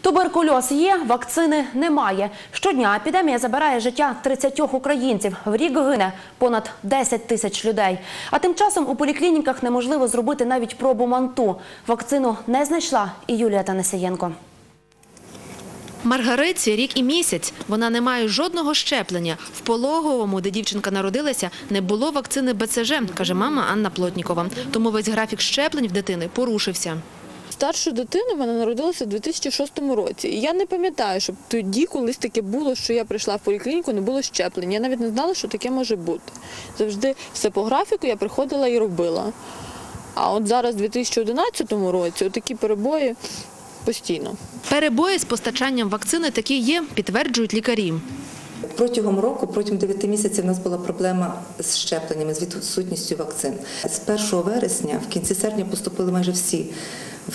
Туберкульоз є, вакцини немає. Щодня епідемія забирає життя 30 українців. В рік гине понад 10 тисяч людей. А тим часом у поліклініках неможливо зробити навіть пробу манту. Вакцину не знайшла і Юлія Танесієнко. Маргариці рік і місяць. Вона не має жодного щеплення. В пологовому, де дівчинка народилася, не було вакцини БЦЖ, каже мама Анна Плотнікова. Тому весь графік щеплень в дитини порушився. Старшу дитину вона народилася в 2006 році. І я не пам'ятаю, щоб тоді колись таке було, що я прийшла в поліклініку, не було щеплення. Я навіть не знала, що таке може бути. Завжди все по графіку я приходила і робила. А от зараз, в 2011 році, такі перебої постійно. Перебої з постачанням вакцини такі є, підтверджують лікарі. Протягом року, протягом 9 місяців, у нас була проблема з щепленнями, з відсутністю вакцин. З 1 вересня, в кінці серпня, поступили майже всі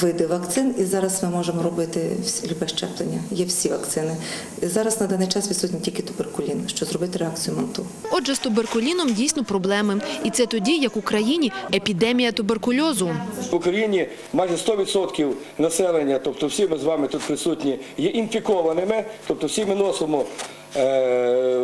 види вакцин, і зараз ми можемо робити всі- любе щеплення. Є всі вакцини. Зараз на даний час відсутній тільки туберкулін, що зробити реакцію манту. Отже, з туберкуліном дійсно проблеми. І це тоді, як в Україні епідемія туберкульозу. В Україні майже 100% населення, тобто всі ми з вами тут присутні, є інфікованими, тобто всі ми носимо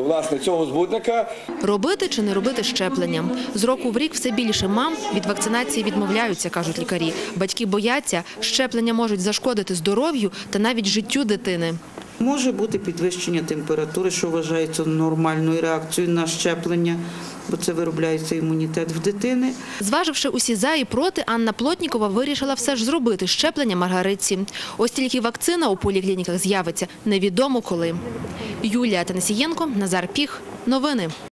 власне цього збудника. Робити чи не робити щеплення? З року в рік все більше мам від вакцинації відмовляються, кажуть лікарі. Батьки бояться, щеплення можуть зашкодити здоров'ю та навіть життю дитини. Може бути підвищення температури, що вважається нормальною реакцією на щеплення, бо це виробляється імунітет в дитини. Зваживши усі за і проти, Анна Плотнікова вирішила все ж зробити щеплення Маргариці. Ось тільки вакцина у поліклініках з'явиться невідомо коли. Юлія Танасієнко, Назар Піх. Новини.